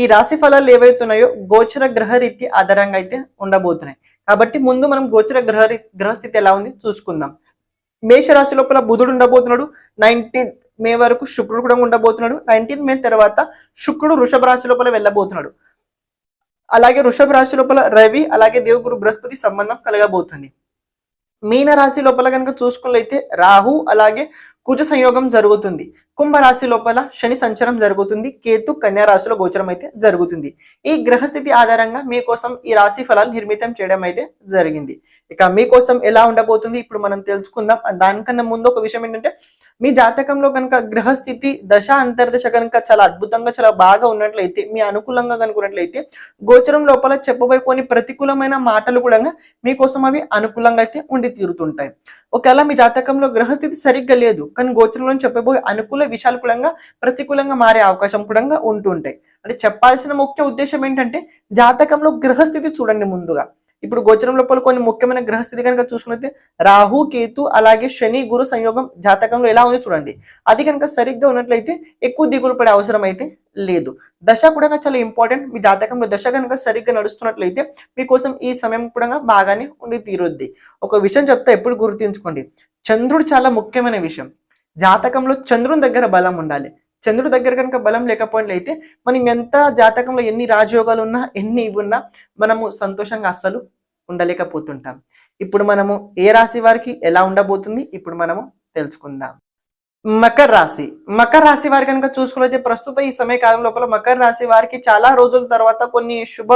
ఈ రాశి ఫలాలు ఏవైతున్నాయో గోచర గ్రహరీతి ఆధారంగా అయితే ఉండబోతున్నాయి. కాబట్టి ముందు మనం గోచర గ్రహ గ్రహస్థితి ఎలా ఉంది చూసుకుందాం. మేష రాశి లోపల బుధుడు ఉండబోతున్నాడు. నైన్టీన్త్ మే వరకు శుక్రుడు కూడా ఉండబోతున్నాడు. నైన్టీన్త్ మే తర్వాత శుక్రుడు వృషభ రాశి లోపల వెళ్ళబోతున్నాడు. అలాగే వృషభ రాశి లోపల రవి అలాగే దేవుగురు బృహస్పతి సంబంధం కలగబోతుంది. మీన రాశి లోపల కనుక చూసుకున్నట్లయితే రాహు అలాగే కుజ సంయోగం జరుగుతుంది. కుంభరాశి లోపల శని సంచారం జరుగుతుంది. కేతు కన్యా రాశిలో గోచరం అయితే జరుగుతుంది. ఈ గ్రహస్థితి ఆధారంగా మీకోసం ఈ రాశి ఫలాలు నిర్మితం చేయడం అయితే జరిగింది. ఇక మీకోసం ఎలా ఉండబోతుంది? ఇప్పుడు మనం తెలుసుకుందాం. దానికన్నా ముందు ఒక విషయం ఏంటంటే మీ జాతకంలో కనుక గ్రహస్థితి దశ అంతర్దశ కనుక చాలా అద్భుతంగా చాలా బాగా ఉన్నట్లయితే మీ అనుకూలంగా కనుకున్నట్లయితే గోచరం లోపల చెప్పబోయే కొన్ని ప్రతికూలమైన మాటలు కూడా మీకోసం అవి అనుకూలంగా అయితే ఉండి తీరుతుంటాయి. ఒకవేళ మీ జాతకంలో గ్రహస్థితి సరిగ్గా లేదు కానీ గోచరంలో చెప్పబోయే అనుకూల విషయాలు కూడా ప్రతికూలంగా మారే అవకాశం కూడా ఉంటుంటాయి. అంటే చెప్పాల్సిన ముఖ్య ఉద్దేశం ఏంటంటే జాతకంలో గ్రహస్థితి చూడండి ముందుగా. ఇప్పుడు గోచరం లోపల కొన్ని ముఖ్యమైన గ్రహస్థితి కనుక చూసుకున్నట్లయితే రాహు కేతు అలాగే శని గురు సంయోగం జాతకంలో ఎలా ఉంది చూడండి. అది కనుక సరిగ్గా ఉన్నట్లయితే ఎక్కువ దిగులు పడే అవసరం అయితే లేదు. దశ కూడా చాలా ఇంపార్టెంట్ మీ జాతకంలో దశ కనుక సరిగ్గా నడుస్తున్నట్లయితే మీకోసం ఈ సమయం కూడా బాగానే ఉండి తీరుద్ది. ఒక విషయం చెప్తే ఎప్పుడు గుర్తుంచుకోండి. చంద్రుడు చాలా ముఖ్యమైన విషయం. జాతకంలో చంద్రుని దగ్గర బలం ఉండాలి. చంద్రుడు దగ్గర కనుక బలం లేకపోయినట్లయితే మనం ఎంత జాతకంలో ఎన్ని రాజయోగాలు ఉన్నా ఎన్ని ఇవి ఉన్నా మనము సంతోషంగా అస్సలు ఉండలేకపోతుంటాం. ఇప్పుడు మనము ఏ రాశి వారికి ఎలా ఉండబోతుంది ఇప్పుడు మనము తెలుసుకుందాం. మకర రాశి. మకర రాశి వారి కనుక చూసుకున్నైతే ప్రస్తుతం ఈ సమయకాలం లోపల మకర రాశి వారికి చాలా రోజుల తర్వాత కొన్ని శుభ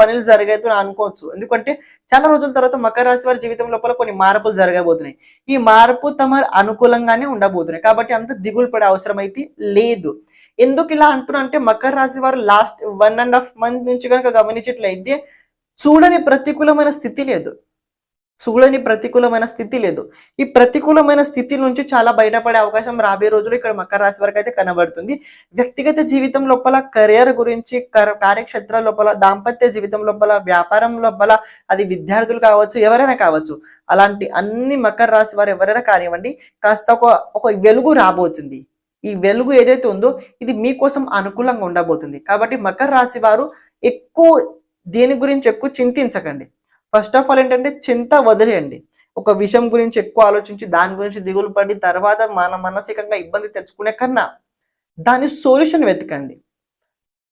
పనులు జరగైతే అనుకోవచ్చు. ఎందుకంటే చాలా రోజుల తర్వాత మకర రాశి వారి జీవితం లోపల కొన్ని మార్పులు జరగబోతున్నాయి. ఈ మార్పు తమ అనుకూలంగానే ఉండబోతున్నాయి. కాబట్టి అంత దిగులు పడే అవసరం అయితే లేదు. ఎందుకు ఇలా అంటున్నా అంటే మకర రాశి వారు last one and half month నుంచి కనుక గమనించట్లయితే చూడని ప్రతికూలమైన స్థితి లేదు. చూడని ప్రతికూలమైన స్థితి లేదు. ఈ ప్రతికూలమైన స్థితి నుంచి చాలా బయటపడే అవకాశం రాబోయే రోజులు ఇక్కడ మకర రాశి వరకు అయితే కనబడుతుంది. వ్యక్తిగత జీవితం లోపల కెరియర్ గురించి కార్యక్షేత్ర లోపల దాంపత్య జీవితం లోపల వ్యాపారం లోపల అది విద్యార్థులు కావచ్చు ఎవరైనా కావచ్చు అలాంటి అన్ని మకర రాశి వారు ఎవరైనా కానివ్వండి కాస్త ఒక ఒక వెలుగు రాబోతుంది. ఈ వెలుగు ఏదైతే ఉందో ఇది మీకోసం అనుకూలంగా ఉండబోతుంది. కాబట్టి మకర రాశి వారు ఎక్కువ దేని గురించి ఎక్కువ చింతించకండి. ఫస్ట్ ఆఫ్ ఆల్ ఏంటంటే చింత వదిలేయండి. ఒక విషయం గురించి ఎక్కువ ఆలోచించి దాని గురించి దిగులు పడి తర్వాత మన మానసికంగా ఇబ్బంది తెచ్చుకునే కన్నా దాని సొల్యూషన్ వెతకండి.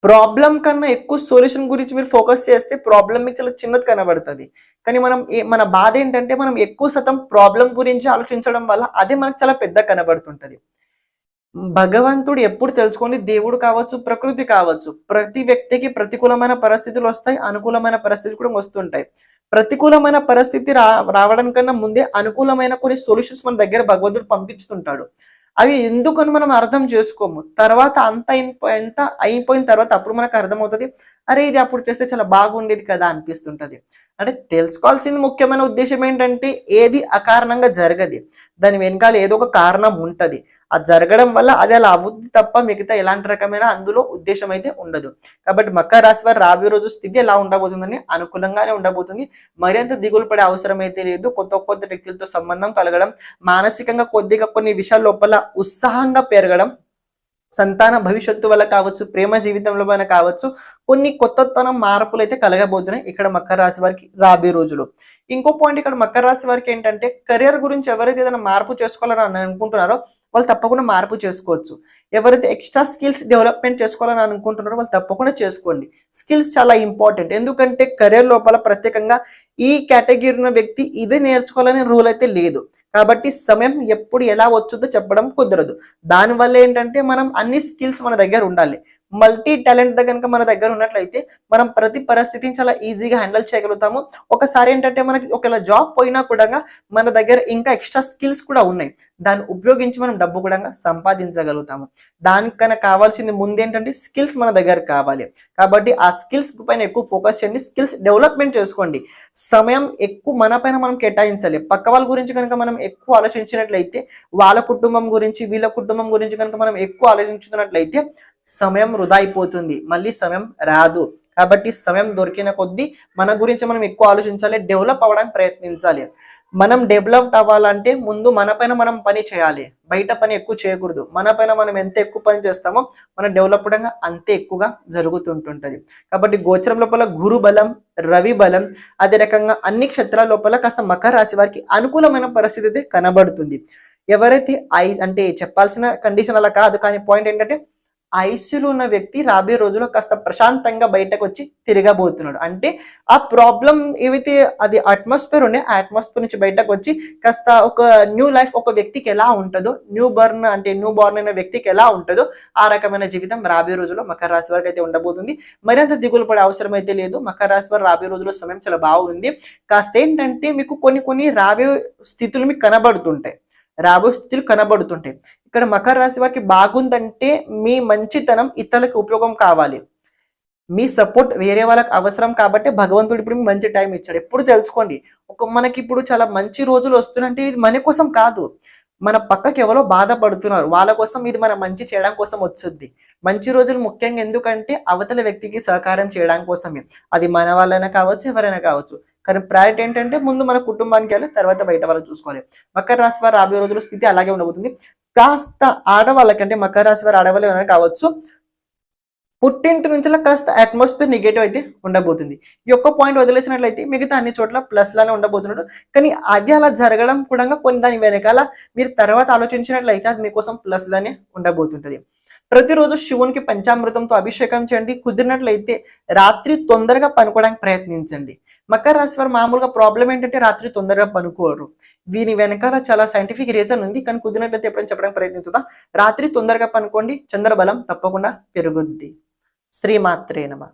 ప్రాబ్లం కన్నా ఎక్కువ సొల్యూషన్ గురించి మీరు ఫోకస్ చేస్తే ప్రాబ్లం మీకు చాలా చిన్నది కనబడుతుంది. కానీ మనం మన బాధ ఏంటంటే మనం ఎక్కువ శాతం ప్రాబ్లం గురించి ఆలోచించడం వల్ల అదే మనకు చాలా పెద్ద కనబడుతుంటది. భగవంతుడు ఎప్పుడు తెలుసుకోండి దేవుడు కావచ్చు ప్రకృతి కావచ్చు ప్రతి వ్యక్తికి ప్రతికూలమైన పరిస్థితులు వస్తాయి అనుకూలమైన పరిస్థితులు కూడా వస్తుంటాయి. ప్రతికూలమైన పరిస్థితి రా రావడం కన్నా ముందే అనుకూలమైన కొన్ని సొల్యూషన్స్ మన దగ్గర భగవంతుడు పంపించుతుంటాడు. అవి ఎందుకని మనం అర్థం చేసుకోము. తర్వాత అంత ఎంత అయిపోయిన తర్వాత అప్పుడు మనకు అర్థమవుతుంది అరే ఇది అప్పుడు చేస్తే చాలా బాగుండేది కదా అనిపిస్తుంటది. అంటే తెలుసుకోవాల్సిన ముఖ్యమైన ఉద్దేశం ఏంటంటే ఏది అకారణంగా జరగదు. దాని వెనకాల ఏదో ఒక కారణం ఉంటుంది. అది జరగడం వల్ల అది అలా అవుద్ది తప్ప మిగతా ఎలాంటి రకమైన అందులో ఉద్దేశం అయితే ఉండదు. కాబట్టి మకర రాశి వారి రాబోయే రోజు స్థితి ఎలా ఉండబోతుందని అనుకూలంగానే ఉండబోతుంది. మరింత దిగులు పడే అవసరం అయితే లేదు. కొత్త కొత్త వ్యక్తులతో సంబంధం కలగడం మానసికంగా కొద్దిగా కొన్ని విషయాల లోపల ఉత్సాహంగా పెరగడం సంతాన భవిష్యత్తు వల్ల కావచ్చు ప్రేమ జీవితంలో పైన కావచ్చు కొన్ని కొత్తతనం మార్పులు అయితే కలగబోతున్నాయి ఇక్కడ మకర రాశి వారికి రాబోయే రోజులు. ఇంకో పాయింట్ ఇక్కడ మకర రాశి వారికి ఏంటంటే కెరియర్ గురించి ఎవరైతే ఏదైనా మార్పు చేసుకోవాలని అనుకుంటున్నారో వాళ్ళు తప్పకుండా మార్పు చేసుకోవచ్చు. ఎవరైతే ఎక్స్ట్రా స్కిల్స్ డెవలప్మెంట్ చేసుకోవాలని అనుకుంటున్నారో వాళ్ళు తప్పకుండా చేసుకోండి. స్కిల్స్ చాలా ఇంపార్టెంట్ ఎందుకంటే కెరీర్ లోపల ప్రత్యేకంగా ఈ కేటగిరీ ఉన్న వ్యక్తి ఇది నేర్చుకోవాలనే రూల్ అయితే లేదు. కాబట్టి సమయం ఎప్పుడు ఎలా వచ్చుద్దో చెప్పడం కుదరదు. దానివల్ల ఏంటంటే మనం అన్ని స్కిల్స్ మన దగ్గర ఉండాలి. మల్టీ టాలెంట్ కనుక మన దగ్గర ఉన్నట్లయితే మనం ప్రతి పరిస్థితిని చాలా ఈజీగా హ్యాండిల్ చేయగలుగుతాము. ఒకసారి ఏంటంటే మనకి ఒకవేళ జాబ్ పోయినా కూడా మన దగ్గర ఇంకా ఎక్స్ట్రా స్కిల్స్ కూడా ఉన్నాయి. దాన్ని ఉపయోగించి మనం డబ్బు కూడా సంపాదించగలుగుతాము. దానికన్నా కావాల్సింది ముందు ఏంటంటే స్కిల్స్ మన దగ్గర కావాలి. కాబట్టి ఆ స్కిల్స్ పైన ఎక్కువ ఫోకస్ చేయండి. స్కిల్స్ డెవలప్మెంట్ చేసుకోండి. సమయం ఎక్కువ మన పైన మనం కేటాయించాలి. పక్క వాళ్ళ గురించి కనుక మనం ఎక్కువ ఆలోచించినట్లయితే వాళ్ళ కుటుంబం గురించి వీళ్ళ కుటుంబం గురించి కనుక మనం ఎక్కువ ఆలోచించుకున్నట్లయితే సమయం వృధా అయిపోతుంది. మళ్ళీ సమయం రాదు. కాబట్టి సమయం దొరికిన కొద్దీ మన గురించి మనం ఎక్కువ ఆలోచించాలి డెవలప్ అవ్వడానికి ప్రయత్నించాలి. మనం డెవలప్ అవ్వాలంటే ముందు మన పైన మనం పని చేయాలి. బయట పని ఎక్కువ చేయకూడదు. మన పైన మనం ఎంత ఎక్కువ పని చేస్తామో మన డెవలప్ అంతే ఎక్కువగా జరుగుతుంటుంటుంది. కాబట్టి గోచరం లోపల గురు బలం రవి బలం అదే రకంగా అన్ని క్షేత్రాల లోపల కాస్త మకర రాశి వారికి అనుకూలమైన పరిస్థితి అయితే కనబడుతుంది. ఎవరైతే ఐ అంటే చెప్పాల్సిన కండిషన్ అలా కాదు. కానీ పాయింట్ ఏంటంటే ఐసీలో ఉన్న వ్యక్తి రాబోయే రోజుల్లో కాస్త ప్రశాంతంగా బయటకు వచ్చి తిరగబోతున్నాడు. అంటే ఆ ప్రాబ్లం ఏవైతే అది అట్మాస్ఫియర్ ఉండే ఆ అట్మాస్ఫియర్ నుంచి బయటకు వచ్చి కాస్త ఒక న్యూ లైఫ్ ఒక వ్యక్తికి ఎలా ఉంటుందో న్యూ బర్న్ అంటే న్యూ బార్న్ అయిన వ్యక్తికి ఎలా ఉంటుందో ఆ రకమైన జీవితం రాబోయే రోజుల్లో మకర రాశి వారికి అయితే ఉండబోతుంది. మరింత దిగులు పడే అవసరం అయితే లేదు. మకర రాశి వారు రాబోయే రోజుల్లో సమయం చాలా బాగుంది. కాస్త ఏంటంటే మీకు కొన్ని కొన్ని రాబోయే స్థితులు మీకు కనబడుతుంటాయి. రాబోయే స్థితిలు కనబడుతుంటాయి. ఇక్కడ మకర రాశి వారికి బాగుందంటే మీ మంచితనం ఇతరులకు ఉపయోగం కావాలి. మీ సపోర్ట్ వేరే వాళ్ళకి అవసరం కాబట్టి భగవంతుడు ఇప్పుడు మీకు మంచి టైం ఇచ్చాడు. ఎప్పుడు తెలుసుకోండి. ఒక మనకి ఇప్పుడు చాలా మంచి రోజులు వస్తున్నాయంటే ఇది మన కోసం కాదు. మన పక్కకి ఎవరో బాధపడుతున్నారు. వాళ్ళ కోసం ఇది మన మంచి చేయడం కోసం వచ్చుద్ది. మంచి రోజులు ముఖ్యంగా ఎందుకంటే అవతల వ్యక్తికి సహకారం చేయడం కోసమే. అది మన వాళ్ళైనా కావచ్చు ఎవరైనా కావచ్చు. కానీ ప్రయారిటీ ఏంటంటే ముందు మన కుటుంబానికి వెళ్ళి తర్వాత బయట వాళ్ళు చూసుకోవాలి. మకర రాశి వారు రాబోయే రోజుల స్థితి అలాగే ఉండబోతుంది. కాస్త ఆడవాళ్ళకంటే మకర రాశి వారు ఆడవాళ్ళు ఏమైనా కావచ్చు. పుట్టింటి నుంచి కాస్త అట్మాస్ఫియర్ నెగటివ్ అయితే ఉండబోతుంది. ఈ ఒక్క పాయింట్ వదిలేసినట్లయితే మిగతా అన్ని చోట్ల ప్లస్ లానే ఉండబోతున్నాడు. కానీ అది అలా జరగడం కూడా కొన్ని దాని వెనకాల మీరు తర్వాత ఆలోచించినట్లయితే అది మీకోసం ప్లస్ లానే ఉండబోతుంటది. ప్రతిరోజు శివునికి పంచామృతంతో అభిషేకం చేయండి. కుదిరినట్లయితే రాత్రి తొందరగా పనుకోవడానికి ప్రయత్నించండి. మకర రాశి వారు మామూలుగా ప్రాబ్లం ఏంటంటే రాత్రి తొందరగా పనుకోరు. దీని వెనకాల చాలా సైంటిఫిక్ రీజన్ ఉంది. కానీ కుదిరినట్లయితే ఎప్పుడైనా చెప్పడానికి ప్రయత్నించుదా. రాత్రి తొందరగా పనుకోండి చంద్రబలం తప్పకుండా పెరుగుద్ది. శ్రీమాత్రేనమా